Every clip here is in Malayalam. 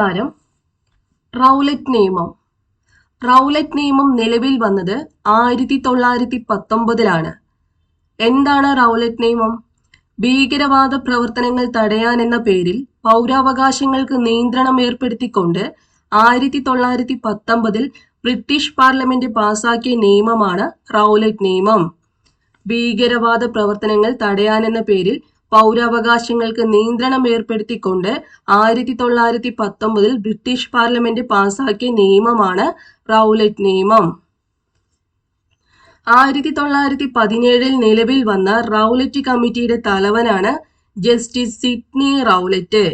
കാരം റൗലറ്റ് നിയമം. റൗലറ്റ് നിയമം നിലവിൽ വന്നത് ആയിരത്തി തൊള്ളായിരത്തി പത്തൊമ്പതിലാണ് എന്താണ് റൗലറ്റ് നിയമം? ഭീകരവാദ പ്രവർത്തനങ്ങൾ തടയാൻ എന്ന പേരിൽ പൗരാവകാശങ്ങൾക്ക് നിയന്ത്രണം ഏർപ്പെടുത്തിക്കൊണ്ട് ആയിരത്തി തൊള്ളായിരത്തി പത്തൊമ്പതിൽ ബ്രിട്ടീഷ് പാർലമെന്റ് പാസാക്കിയ നിയമമാണ് റൗലറ്റ് നിയമം. ഭീകരവാദ പ്രവർത്തനങ്ങൾ തടയാൻ എന്ന പേരിൽ പൗരാവകാശങ്ങൾക്ക് നിയന്ത്രണം ഏർപ്പെടുത്തിക്കൊണ്ട് ആയിരത്തി തൊള്ളായിരത്തി പത്തൊമ്പതിൽ ബ്രിട്ടീഷ് പാർലമെന്റ് പാസാക്കിയ നിയമമാണ് റൗലറ്റ് നിയമം. ആയിരത്തി തൊള്ളായിരത്തി പതിനേഴിൽ നിലവിൽ വന്ന റൗലറ്റ് കമ്മിറ്റിയുടെ തലവനാണ് ജസ്റ്റിസ് സിഡ്നി റൗലറ്റ്.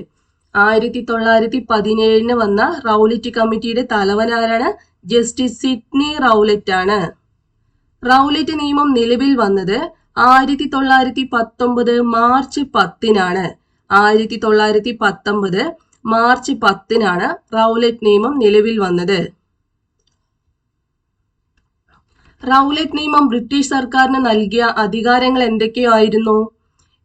ആയിരത്തി തൊള്ളായിരത്തി പതിനേഴിന് വന്ന റൗലറ്റ് കമ്മിറ്റിയുടെ തലവനാരാണ് ജസ്റ്റിസ് സിഡ്നി റൗലറ്റ് ആണ് റൗലറ്റ് നിയമം നിലവിൽ വന്നത് ആയിരത്തി തൊള്ളായിരത്തി പത്തൊമ്പത് മാർച്ച് പത്തിനാണ്. ആയിരത്തി തൊള്ളായിരത്തി പത്തൊമ്പത് മാർച്ച് പത്തിനാണ് റൗലറ്റ് നിയമം നിലവിൽ വന്നത്. റൗലറ്റ് നിയമം ബ്രിട്ടീഷ് സർക്കാരിന് നൽകിയ അധികാരങ്ങൾ എന്തൊക്കെയായിരുന്നു?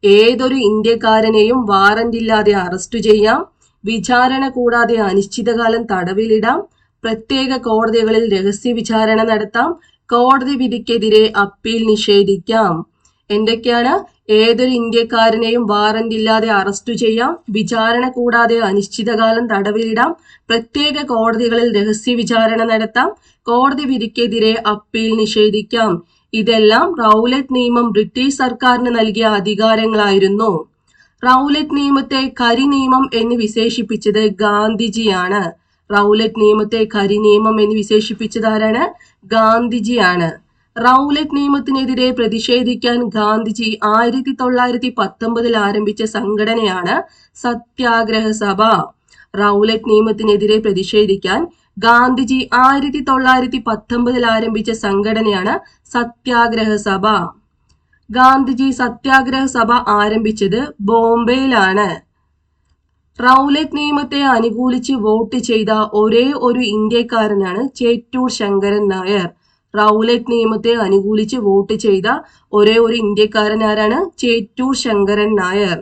ഏതൊരു ഇന്ത്യക്കാരനെയും വാറന്റ് ഇല്ലാതെ അറസ്റ്റ് ചെയ്യാം. വിചാരണ കൂടാതെ അനിശ്ചിതകാലം തടവിലിടാം. പ്രത്യേക കോടതികളിൽ രഹസ്യ വിചാരണ നടത്താം. കോടതി വിധിക്കെതിരെ അപ്പീൽ നിഷേധിക്കാം. എന്തൊക്കെയാണ്? ഏതൊരു ഇന്ത്യക്കാരനെയും വാറന്റ് ഇല്ലാതെ അറസ്റ്റ് ചെയ്യാം. വിചാരണ കൂടാതെ അനിശ്ചിതകാലം തടവിലിടാം. പ്രത്യേക കോടതികളിൽ രഹസ്യ വിചാരണ നടത്താം. കോടതി വിധിക്കെതിരെ അപ്പീൽ നിഷേധിക്കാം. ഇതെല്ലാം റൗലറ്റ് നിയമം ബ്രിട്ടീഷ് സർക്കാരിന് നൽകിയ അധികാരങ്ങളായിരുന്നു. റൗലറ്റ് നിയമത്തെ കരി നിയമം എന്ന് വിശേഷിപ്പിച്ചത് ഗാന്ധിജിയാണ്. റൗലറ്റ് നിയമത്തെ കരി നിയമം എന്ന് വിശേഷിപ്പിച്ചത് ആരാണ്? ഗാന്ധിജിയാണ്. റൗലറ്റ് നിയമത്തിനെതിരെ പ്രതിഷേധിക്കാൻ ഗാന്ധിജി ആയിരത്തി തൊള്ളായിരത്തി പത്തൊമ്പതിൽ ആരംഭിച്ച സംഘടനയാണ് സത്യാഗ്രഹ സഭ. റൗലറ്റ് നിയമത്തിനെതിരെ പ്രതിഷേധിക്കാൻ ഗാന്ധിജി ആയിരത്തി തൊള്ളായിരത്തി പത്തൊമ്പതിൽ ആരംഭിച്ച സംഘടനയാണ് സത്യാഗ്രഹ സഭ. ഗാന്ധിജി സത്യാഗ്രഹ സഭ ആരംഭിച്ചത് ബോംബെയിലാണ്. റൗലറ്റ് നിയമത്തെ അനുകൂലിച്ച് വോട്ട് ചെയ്ത ഒരേ ഒരു ഇന്ത്യക്കാരനാണ് ചേറ്റൂർ ശങ്കരൻ നായർ. റൗലറ്റ് നിയമത്തെ അനുകൂലിച്ച് വോട്ട് ചെയ്ത ഒരേ ഒരു ഇന്ത്യക്കാരൻ ആരാണ്? ചേറ്റൂർ ശങ്കരൻ നായർ.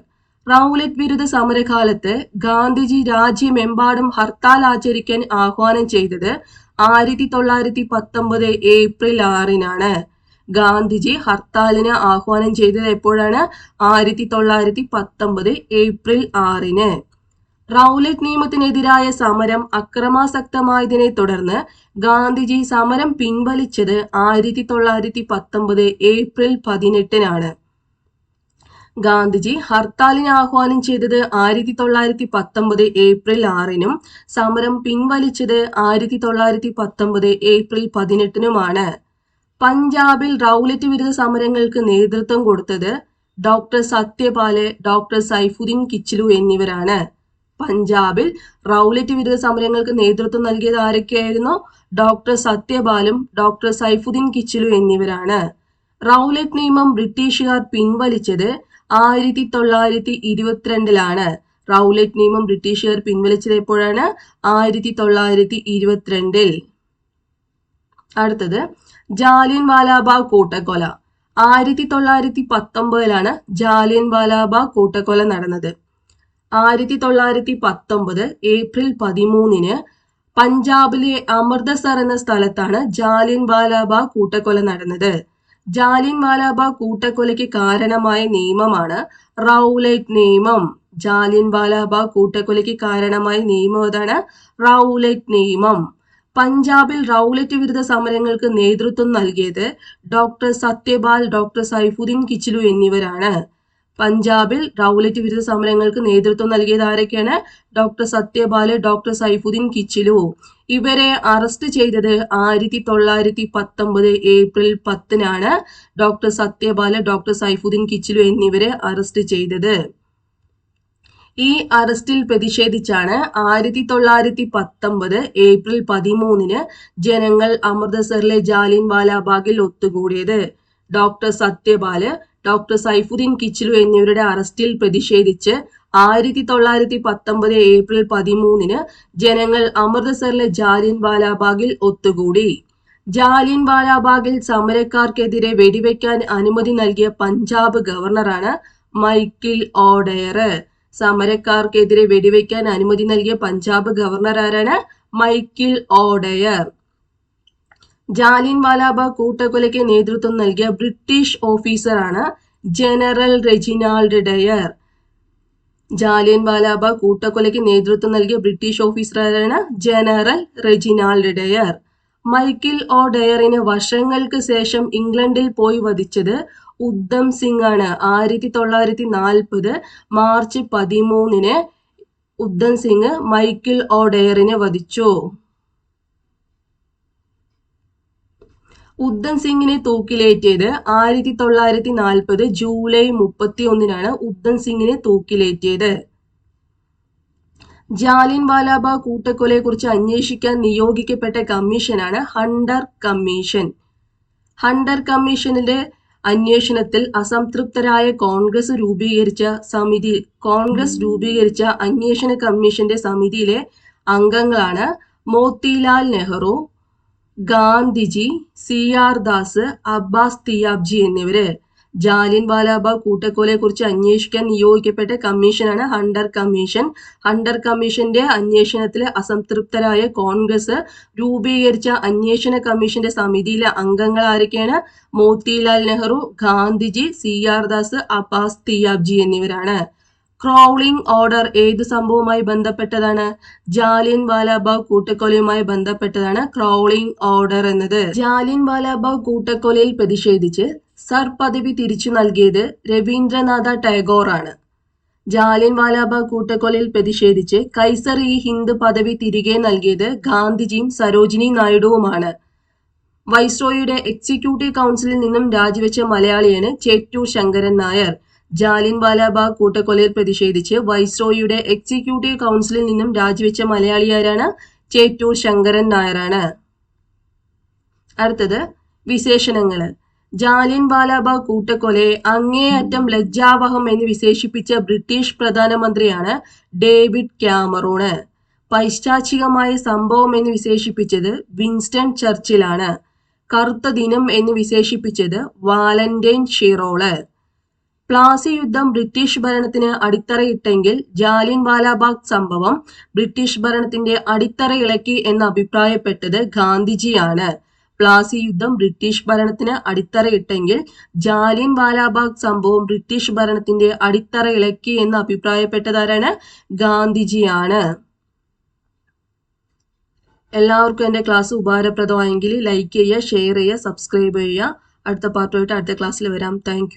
റൗലറ്റ് വിരുദ്ധ സമരകാലത്ത് ഗാന്ധിജി രാജ്യമെമ്പാടും ഹർത്താൽ ആചരിക്കാൻ ആഹ്വാനം ചെയ്തത് ആയിരത്തി തൊള്ളായിരത്തി പത്തൊമ്പത് ഏപ്രിൽ ആറിനാണ്. ഗാന്ധിജി ഹർത്താലിന് ആഹ്വാനം ചെയ്തത് എപ്പോഴാണ്? ആയിരത്തി തൊള്ളായിരത്തി പത്തൊമ്പത് ഏപ്രിൽ ആറിന്. റൗലറ്റ് നിയമത്തിനെതിരായ സമരം അക്രമാസക്തമായതിനെ തുടർന്ന് ഗാന്ധിജി സമരം പിൻവലിച്ചത് ആയിരത്തി തൊള്ളായിരത്തി പത്തൊമ്പത് ഏപ്രിൽ പതിനെട്ടിനാണ്. ഗാന്ധിജി ഹർത്താലിന് ആഹ്വാനം ചെയ്തത് ആയിരത്തി തൊള്ളായിരത്തി പത്തൊമ്പത് ഏപ്രിൽ ആറിനും സമരം പിൻവലിച്ചത് ആയിരത്തി തൊള്ളായിരത്തി പത്തൊമ്പത് ഏപ്രിൽ പതിനെട്ടിനുമാണ്. പഞ്ചാബിൽ റൗലറ്റ് വിരുദ്ധ സമരങ്ങൾക്ക് നേതൃത്വം കൊടുത്തത് ഡോക്ടർ സത്യപാൽ ഡോക്ടർ സൈഫുദ്ദീൻ കിച്ചിലു എന്നിവരാണ്. പഞ്ചാബിൽ റൗലറ്റ് വിരുദ്ധ സമരങ്ങൾക്ക് നേതൃത്വം നൽകിയത് ആരൊക്കെയായിരുന്നു? ഡോക്ടർ സത്യപാലും ഡോക്ടർ സൈഫുദ്ദീൻ കിച്ചിലു എന്നിവരാണ്. റൗലറ്റ് നിയമം ബ്രിട്ടീഷുകാർ പിൻവലിച്ചത് ആയിരത്തി തൊള്ളായിരത്തി ഇരുപത്തിരണ്ടിലാണ്. റൗലറ്റ് നിയമം ബ്രിട്ടീഷുകാർ പിൻവലിച്ചത് എപ്പോഴാണ്? ആയിരത്തി തൊള്ളായിരത്തി ഇരുപത്തിരണ്ടിൽ. അടുത്തത് ജാലിയൻ വാലാബാഗ് കൂട്ടക്കൊല. ആയിരത്തി തൊള്ളായിരത്തി പത്തൊമ്പതിലാണ് ജാലിയൻ വാലാബാഗ് കൂട്ടക്കൊല നടന്നത്. ആയിരത്തി തൊള്ളായിരത്തി പത്തൊമ്പത് ഏപ്രിൽ പതിമൂന്നിന് പഞ്ചാബിലെ അമൃതസർ എന്ന സ്ഥലത്താണ് ജാലിയൻ വാലാബാഗ് കൂട്ടക്കൊല നടന്നത്. ജാലിയൻ വാലാബാഗ് കൂട്ടക്കൊലയ്ക്ക് കാരണമായ നിയമമാണ് റൗലറ്റ് നിയമം. ജാലിയൻ വാലാബാഗ് കൂട്ടക്കൊലയ്ക്ക് കാരണമായ നിയമം അതാണ് റൗലറ്റ് നിയമം. പഞ്ചാബിൽ റൗലറ്റ് വിരുദ്ധ സമരങ്ങൾക്ക് നേതൃത്വം നൽകിയത് ഡോക്ടർ സത്യപാൽ ഡോക്ടർ സൈഫുദ്ദീൻ കിച്ചിലു എന്നിവരാണ്. പഞ്ചാബിൽ റൗലറ്റ് വിരുദ്ധ സമരങ്ങൾക്ക് നേതൃത്വം നൽകിയത് ആരൊക്കെയാണ്? Doctor Satyapal doctor Saifuddin Kitchlew. ഇവരെ അറസ്റ്റ് ചെയ്തത് ആയിരത്തി തൊള്ളായിരത്തി പത്തൊമ്പത് ഏപ്രിൽ പത്തിനാണ് ഡോക്ടർ സത്യപാൽ ഡോക്ടർ സൈഫുദ്ദീൻ കിച്ചിലു എന്നിവരെ അറസ്റ്റ് ചെയ്തത്. ഈ അറസ്റ്റിൽ പ്രതിഷേധിച്ചാണ് ആയിരത്തി തൊള്ളായിരത്തി പത്തൊമ്പത് ഏപ്രിൽ പതിമൂന്നിന് ജനങ്ങൾ അമൃതസറിലെ ജാലിയൻ വാലാബാഗിൽ ഒത്തുകൂടിയത്. ഡോക്ടർ സത്യപാൽ ഡോക്ടർ സൈഫുദ്ദീൻ കിച്ചിലു എന്നിവരുടെ അറസ്റ്റിൽ പ്രതിഷേധിച്ച് ആയിരത്തി തൊള്ളായിരത്തി പത്തൊമ്പത് ഏപ്രിൽ പതിമൂന്നിന് ജനങ്ങൾ അമൃത്സറിലെ ജാലിയൻ വാലാബാഗിൽ ഒത്തുകൂടി. ജാലിയൻ വാലാബാഗിൽ സമരക്കാർക്കെതിരെ വെടിവെക്കാൻ അനുമതി നൽകിയ പഞ്ചാബ് ഗവർണറാണ് മൈക്കിൾ ഓഡയർ. സമരക്കാർക്കെതിരെ വെടിവെക്കാൻ അനുമതി നൽകിയ പഞ്ചാബ് ഗവർണർ ആരാണ് മൈക്കിൾ ഓഡയർ. ജാലിയൻ വാലാബാഗ് കൂട്ടക്കൊലയ്ക്ക് നേതൃത്വം നൽകിയ ബ്രിട്ടീഷ് ഓഫീസറാണ് general Reginald Dyer. Jallian Walabagh കൂട്ടക്കൊലയ്ക്ക് നേതൃത്വം നൽകിയ ബ്രിട്ടീഷ് ഓഫീസറാണ് general Reginald Dyer. Michael O. ഡയറിന് വർഷങ്ങൾക്ക് ശേഷം ഇംഗ്ലണ്ടിൽ പോയി വധിച്ചത് ഉദ്ധം സിംഗ് ആണ് ആയിരത്തി തൊള്ളായിരത്തി നാൽപ്പത് മാർച്ച് പതിമൂന്നിന് ഉദ്ധം സിംഗ് മൈക്കിൾ ഒ. ഡയറിനെ വധിച്ചു. ഉദ്ധം സിംഗിനെ തൂക്കിലേറ്റിയത് ആയിരത്തി തൊള്ളായിരത്തി നാൽപ്പത് ജൂലൈ മുപ്പത്തി ഒന്നിനാണ് ഉദ്ധം സിംഗിനെ തൂക്കിലേറ്റിയത്. ജാലിയൻ വാലാബാഗ് കൂട്ടക്കൊലയെക്കുറിച്ച് അന്വേഷിക്കാൻ നിയോഗിക്കപ്പെട്ട കമ്മീഷനാണ് ഹണ്ടർ കമ്മീഷൻ. ഹണ്ടർ കമ്മീഷനിലെ അന്വേഷണത്തിൽ അസംതൃപ്തരായ കോൺഗ്രസ് രൂപീകരിച്ച സമിതി കോൺഗ്രസ് രൂപീകരിച്ച അന്വേഷണ കമ്മീഷന്റെ സമിതിയിലെ അംഗങ്ങളാണ് മോത്തിലാൽ നെഹ്റു ഗാന്ധിജി സി ആർ ദാസ് അബ്ബാസ് തിയാബ്ജി എന്നിവര് ജാലിൻ വാലാബാഗ് കൂട്ടക്കൊലയെക്കുറിച്ച് അന്വേഷിക്കാൻ നിയോഗിക്കപ്പെട്ട കമ്മീഷനാണ് ഹണ്ടർ കമ്മീഷൻ. ഹണ്ടർ കമ്മീഷന്റെ അന്വേഷണത്തിൽ അസംതൃപ്തരായ കോൺഗ്രസ് രൂപീകരിച്ച അന്വേഷണ കമ്മീഷന്റെ സമിതിയിലെ അംഗങ്ങൾ ആരൊക്കെയാണ്? മോത്തിലാൽ നെഹ്റു ഗാന്ധിജി സി ആർ ദാസ് അബ്ബാസ് തിയാബ്ജി എന്നിവരാണ്. ക്രോളിംഗ് ഓർഡർ ഏത് സംഭവവുമായി ബന്ധപ്പെട്ടതാണ്? ജാലിയൻ വാലാബാഗ് കൂട്ടക്കൊലയുമായി ബന്ധപ്പെട്ടതാണ് ക്രോളിംഗ് ഓർഡർ എന്നത്. ജാലിയൻ വാലാബാഗ് കൂട്ടക്കൊലയിൽ പ്രതിഷേധിച്ച് സർ പദവി തിരിച്ചു നൽകിയത് രവീന്ദ്രനാഥ ടാഗോർ ആണ്. ജാലിയൻ വാലാബാഗ് കൂട്ടക്കൊലയിൽ പ്രതിഷേധിച്ച് കൈസർ ഈ ഹിന്ദ് പദവി തിരികെ നൽകിയത് ഗാന്ധിജിയും സരോജിനി നായിഡുവുമാണ് വൈസ്രോയുടെ എക്സിക്യൂട്ടീവ് കൗൺസിലിൽ നിന്നും രാജിവെച്ച മലയാളിയാണ് ചേറ്റൂർ ശങ്കരൻ നായർ. ജാലിയൻ വാലാബാഗ് കൂട്ടക്കൊലയിൽ പ്രതിഷേധിച്ച് വൈസ്രോയുടെ എക്സിക്യൂട്ടീവ് കൗൺസിലിൽ നിന്നും രാജിവെച്ച മലയാളിയാരാണ് ചേറ്റൂർ ശങ്കരൻ നായരാണ്. അടുത്തത് വിശേഷണങ്ങൾ ജാലിയൻ വാലാബാഗ് കൂട്ടക്കൊലയെ അങ്ങേയറ്റം ലജ്ജാവഹം എന്ന് വിശേഷിപ്പിച്ച ബ്രിട്ടീഷ് പ്രധാനമന്ത്രിയാണ് ഡേവിഡ് ക്യാമറൂണ്. പൈശാചികമായ സംഭവം എന്ന് വിശേഷിപ്പിച്ചത് വിൻസ്റ്റൺ ചർച്ചിലാണ്. കറുത്ത ദിനം എന്ന് വിശേഷിപ്പിച്ചത് വാലന്റൈൻ ഷിറോൾ. പ്ലാസി യുദ്ധം ബ്രിട്ടീഷ് ഭരണത്തിന് അടിത്തറയിട്ടെങ്കിൽ ജാലിയൻ വാലാബാഗ് സംഭവം ബ്രിട്ടീഷ് ഭരണത്തിന്റെ അടിത്തറ ഇളക്കി എന്ന് അഭിപ്രായപ്പെട്ടത് ഗാന്ധിജിയാണ്. പ്ലാസി യുദ്ധം ബ്രിട്ടീഷ് ഭരണത്തിന് അടിത്തറയിട്ടെങ്കിൽ ജാലിയൻ വാലാബാഗ് സംഭവം ബ്രിട്ടീഷ് ഭരണത്തിന്റെ അടിത്തറ ഇളക്കി എന്ന് അഭിപ്രായപ്പെട്ടതാരാണ്? ഗാന്ധിജിയാണ്. എല്ലാവർക്കും എന്റെ ക്ലാസ് ഉപകാരപ്രദമായെങ്കിൽ ലൈക്ക് ചെയ്യുക ഷെയർ ചെയ്യുക സബ്സ്ക്രൈബ് ചെയ്യുക. അടുത്ത പാർട്ടുമായിട്ട് അടുത്ത ക്ലാസ്സിൽ വരാം. താങ്ക്